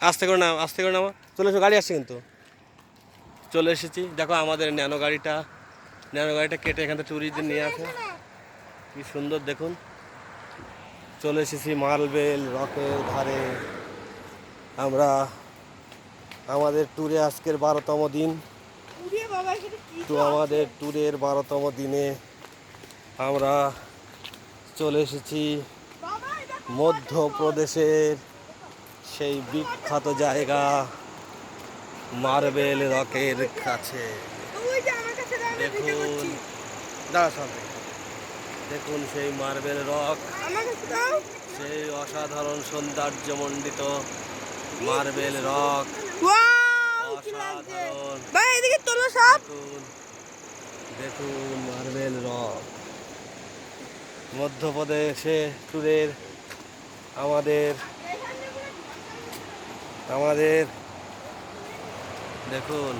আস্তে করে নাও আস্তে করে নামা। চলে এসো, গাড়ি আসছে কিন্তু। চলে এসেছি। দেখো আমাদের ন্যানো গাড়িটা। ন্যানো গাড়িটা কেটে এখান থেকে ট্যুরিস্টদের নিয়ে আসে। কি সুন্দর, দেখুন। চলে এসেছি মার্বেল রকের ধারে। আমরা আমাদের ট্যুরে আজকের বারোতম দিন। তো আমাদের ট্যুরের বারোতম দিনে আমরা চলে এসেছি মধ্যপ্রদেশের সেই বিখ্যাত জায়গা মার্বেল রকের কাছে। দেখুন দাঁড়া সামনে। দেখুন সেই মার্বেল রক সেই অসাধারণ সৌন্দর্যমণ্ডিত মার্বেল রক। অসাধারণ। দেখুন দেখুন মার্বেল রক। মধ্যপ্রদেশে ট্যুরের আমাদের আমাদের দেখুন,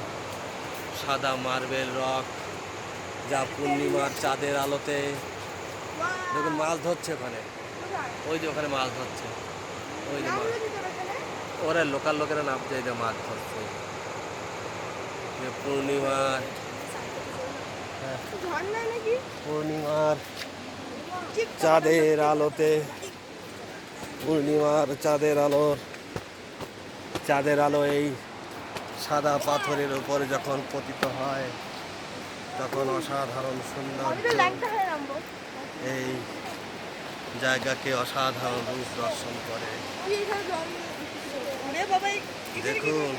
সাদা মার্বেল রক, যা পূর্ণিমার চাঁদের আলোতে, দেখুন মাছ ধরছে ওখানে। ওই যে ওখানে মাছ ধরছে। ওই যে মাছ। ওরা লোকাল লোকেরা নাম যায় যে মাছ ধরছে। পূর্ণিমার পূর্ণিমার চাঁদের আলোতে, পূর্ণিমার চাঁদের আলোর চাঁদের আলো এই সাদা পাথরের উপরে যখন পতিত হয় তখন অসাধারণ নামবো। এই জায়গাকে অসাধারণ রূপ দর্শন করে। দেখুন।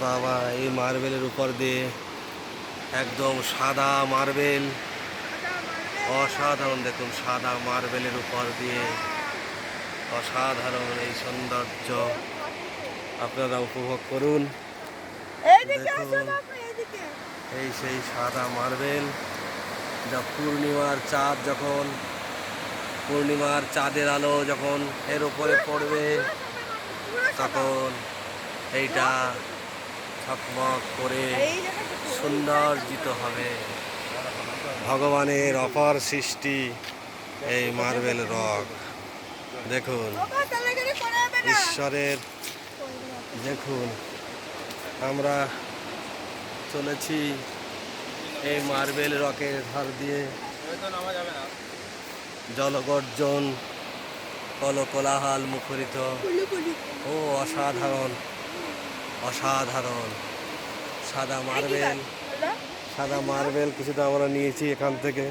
বাবা? এই মার্বেলের উপর দিয়ে একদম সাদা মার্বেল। অসাধারণ দেখুন সাদা মার্বেলের উপর দিয়ে। অসাধারণ এই সৌন্দর্য। আপনারা উপভোগ করুন। দেখুন। এই সেই সাদা মার্বেল যা পূর্ণিমার চাঁদ যখন পূর্ণিমার চাঁদের আলো যখন এর উপরে পড়বে তখন এইটা ঠকমক করে সৌন্দর্যিত হবে। ভগবানের অপর সৃষ্টি এই মার্বেল রক। দেখুন। ঈশ্বরের দেখুন, আমরা চলেছি এই মার্বেল রকের ধার দিয়ে। জলগর্জন, কলকোলাহাল মুখরিত। ও অসাধারণ অসাধারণ। সাদা মার্বেল সাদা মার্বেল কিছুটা আমরা নিয়েছি এখান থেকে।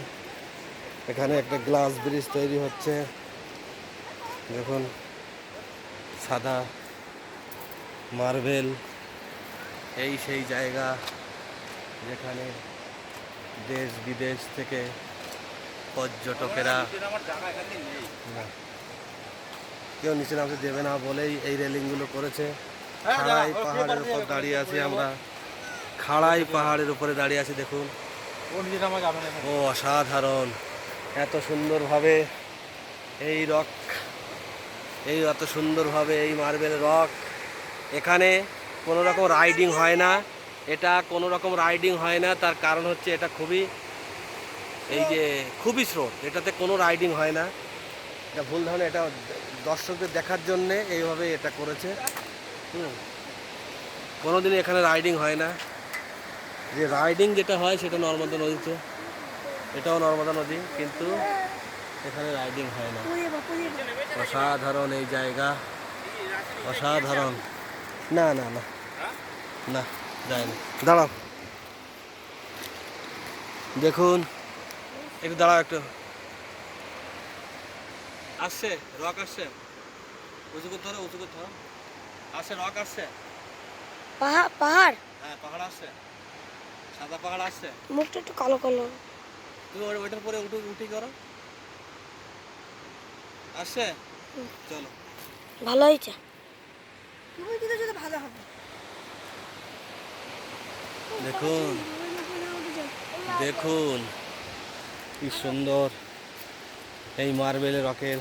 এখানে একটা গ্লাস ব্রিজ তৈরি হচ্ছে। দেখুন, সাদা মার্বেল। এই সেই জায়গা যেখানে দেশ বিদেশ থেকে পর্যটকেরা কেউ নিচে নামতে দেবে না বলেই এই রেলিংগুলো করেছে। খাড়াই পাহাড়ের উপর দাঁড়িয়ে আছি আমরা। খাড়াই পাহাড়ের উপরে দাঁড়িয়ে আছি দেখুন। ও অসাধারণ। এত সুন্দরভাবে এই রক এই এত সুন্দরভাবে এই মার্বেল রক এখানে কোনো রকম রাইডিং হয় না। এটা কোনো রকম রাইডিং হয় না। তার কারণ হচ্ছে এটা খুবই, এই যে খুবই স্রোত। এটাতে কোনো রাইডিং হয় না। এটা ভুল ধারণা, এটা দর্শকদের দেখার জন্যে এইভাবে এটা করেছে। হুম। কোনোদিনই এখানে রাইডিং হয় না। যে রাইডিং যেটা হয়, সেটা নর্মদা নদীতে। এটাও নর্মদা নদী, কিন্তু এখানে রাইডিং হয় না। অসাধারণ এই জায়গা। অসাধারণ। না না না। না যায় না দাঁড়াও। দেখুন। একটু দাঁড়াও একটু। আসছে রক আসছে। উঁচু করতে হবে উঁচু করতে হবে আসছে রক আসছে। পাহাড় পাহাড়? হ্যাঁ পাহাড় আসছে। সাদা পাহাড় আসছে। মুখটা একটু কালো কালো। তুমি ওই- ওইটার পরে উঠে উঠি করো। আসছে? চলো। ভালো হয়েছে? যদি ভালো হবে। দেখুন। দেখুন কি সুন্দর। এই মার্বেল রকের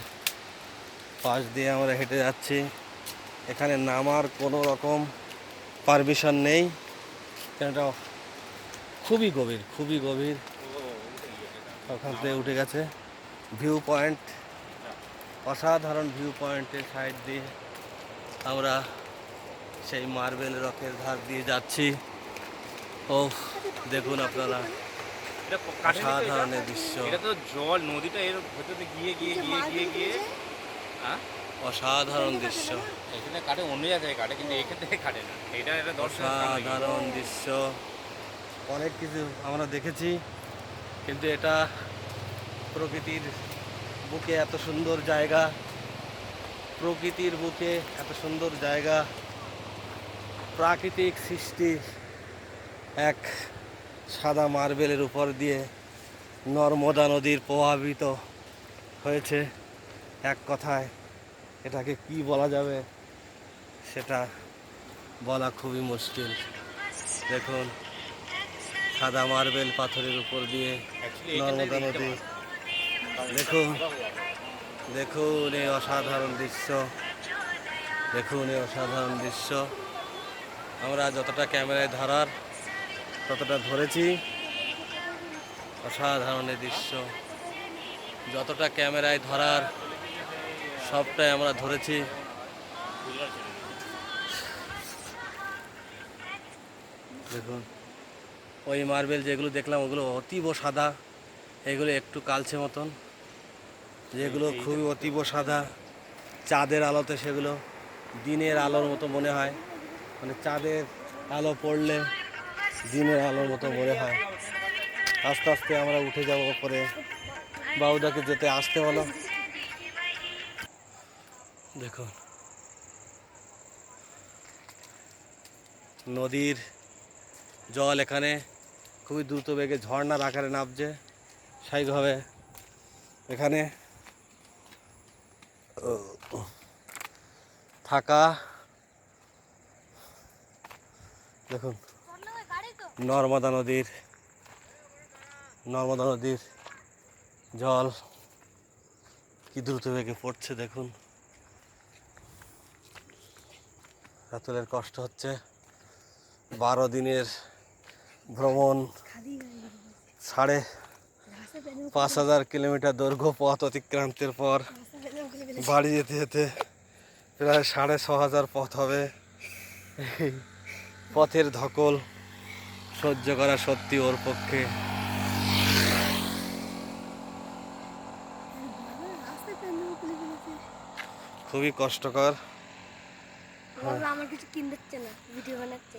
পাশ দিয়ে আমরা হেঁটে যাচ্ছি। এখানে নামার কোনো রকম পারমিশন নেই। এটা খুবই গভীর খুবই গভীর। ওখান থেকে উঠে গেছে। ভিউ পয়েন্ট অসাধারণ ভিউ পয়েন্টের সাইড দিয়ে আমরা সেই মার্বেল রকের ধার দিয়ে যাচ্ছি। ও দেখুন আপনারা। দৃশ্য। এটা তো জল নদীটা এর ভেতরে গিয়ে গিয়ে গিয়ে গিয়ে গিয়ে। হ্যাঁ? অসাধারণ দৃশ্য। এখানে কাটে অন্য জায়গায় কাটে কিন্তু এখান কাটে না। এটা একটা। অসাধারণ দৃশ্য। অনেক কিছু আমরা দেখেছি কিন্তু এটা প্রকৃতির বুকে এত সুন্দর জায়গা। প্রকৃতির বুকে এত সুন্দর জায়গা। প্রাকৃতিক সৃষ্টি এক সাদা মার্বেলের উপর দিয়ে নর্মদা নদীর প্রভাবিত হয়েছে। এক কথায় এটাকে কি বলা যাবে সেটা বলা খুবই মুশকিল। দেখুন সাদা মার্বেল পাথরের উপর দিয়ে নর্মদা নদী। দেখুন দেখুন এই অসাধারণ দৃশ্য। দেখুন এই অসাধারণ দৃশ্য। আমরা যতটা ক্যামেরায় ধরার, ততটা ধরেছি। অসাধারণ দৃশ্য। যতটা ক্যামেরায় ধরার, সবটাই আমরা ধরেছি। দেখুন, ওই মার্বেল যেগুলো দেখলাম, ওগুলো অতীব সাদা। এগুলো একটু কালচে মতন। যেগুলো খুবই অতীব সাদা। চাঁদের আলোতে সেগুলো দিনের আলোর মতো মনে হয়। মানে চাঁদের আলো পড়লে দিনের আলোর মতো মনে হয়। আস্তে আস্তে আমরা উঠে যাব পরে বাউদাকে যেতে আসতে বলো। দেখুন। নদীর জল এখানে খুবই দ্রুত বেগে ঝর্ণার আকারে নামছে। স্বাভাবিকভাবে এখানে থাকা দেখুন। নর্মদা নদীর নর্মদা নদীর জল কি দ্রুত বেগে পড়ছে দেখুন। রাতুলের কষ্ট হচ্ছে। বারো দিনের ভ্রমণ সাড়ে পাঁচ হাজার কিলোমিটার দৈর্ঘ্য পথ অতিক্রান্তের পর বাড়ি যেতে যেতে প্রায় সাড়ে ছ হাজার পথ হবে। পথের ধকল সহ্য করা সত্যি ওর পক্ষে। খুবই কষ্টকর। আমার কিছু কিনতে না ভিডিও বানাচ্ছে।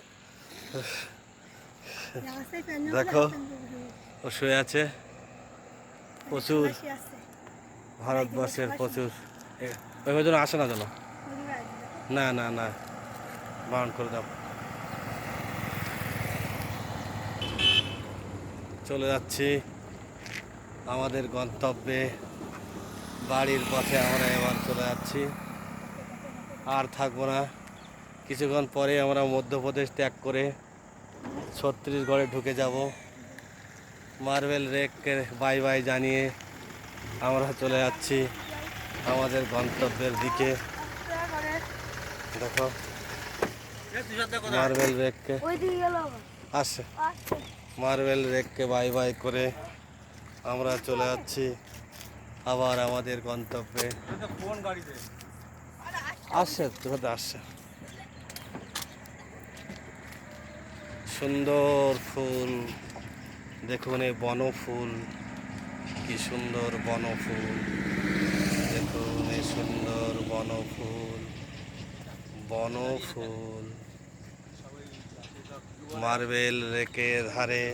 দেখো। ও শুয়ে আছে। প্রচুর। ভারতবর্ষের প্রচুর। ওই জন্য আসে না যেন। না না না। বারণ করে দাও। চলে যাচ্ছি আমাদের গন্তব্যে। বাড়ির পথে আমরা এবার চলে যাচ্ছি। আর থাকব না। কিছুক্ষণ পরে আমরা মধ্যপ্রদেশ ত্যাগ করে ছত্তিশগড়ে ঢুকে যাব। মার্বেল রেককে বাই বাই জানিয়ে আমরা চলে যাচ্ছি আমাদের গন্তব্যের দিকে। দেখো মার্বেল রেককে। আসছে। মার্বেল রেককে বাই বাই করে আমরা চলে যাচ্ছি আবার আমাদের গন্তব্যে। আসছে তোদের আসছে। সুন্দর ফুল, দেখুন এই বনফুল, কি সুন্দর বনফুল। দেখুন এই সুন্দর বনফুল বনফুল। মার্বেল রেকে ধারে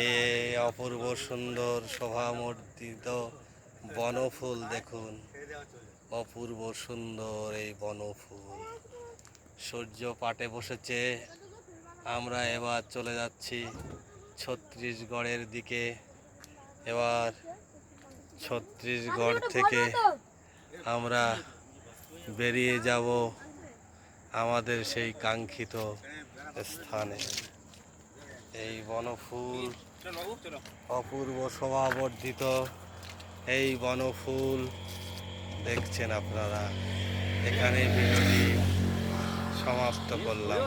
এই অপূর্ব সুন্দর শোভামর্দিত বনফুল দেখুন। অপূর্ব সুন্দর এই বনফুল। সূর্য পাটে বসেছে। আমরা এবার চলে যাচ্ছি ছত্রিশগড়ের দিকে। এবার ছত্রিশগড় থেকে আমরা বেরিয়ে যাব আমাদের সেই কাঙ্ক্ষিত স্থানে। এই বনফুল অপূর্ব শোভাবর্ধিত এই বনফুল দেখছেন আপনারা। এখানে ভিডিওটি সমাপ্ত করলাম।